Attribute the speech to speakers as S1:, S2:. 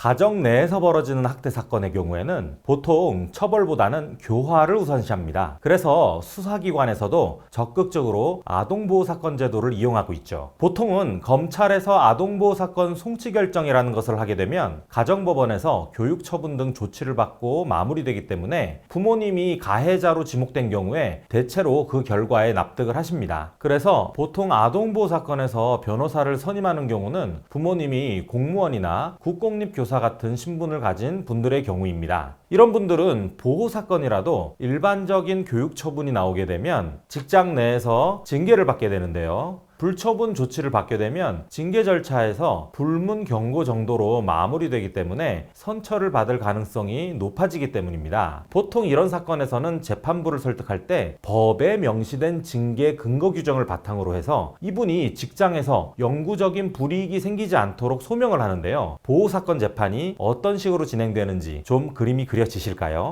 S1: 가정 내에서 벌어지는 학대 사건의 경우에는 보통 처벌보다는 교화를 우선시합니다. 그래서 수사기관에서도 적극적으로 아동보호 사건 제도를 이용하고 있죠. 보통은 검찰에서 아동보호 사건 송치 결정이라는 것을 하게 되면 가정법원에서 교육 처분 등 조치를 받고 마무리되기 때문에 부모님이 가해자로 지목된 경우에 대체로 그 결과에 납득을 하십니다. 그래서 보통 아동보호 사건에서 변호사를 선임하는 경우는 부모님이 공무원이나 국공립 교사 같은 신분을 가진 분들의 경우입니다. 이런 분들은 보호 사건이라도 일반적인 교육 처분이 나오게 되면 직장 내에서 징계를 받게 되는데요. 불처분 조치를 받게 되면 징계 절차에서 불문 경고 정도로 마무리되기 때문에 선처를 받을 가능성이 높아지기 때문입니다. 보통 이런 사건에서는 재판부를 설득할 때 법에 명시된 징계 근거 규정을 바탕으로 해서 이분이 직장에서 영구적인 불이익이 생기지 않도록 소명을 하는데요. 보호 사건 재판이 어떤 식으로 진행되는지 좀 그림이 그려지실까요?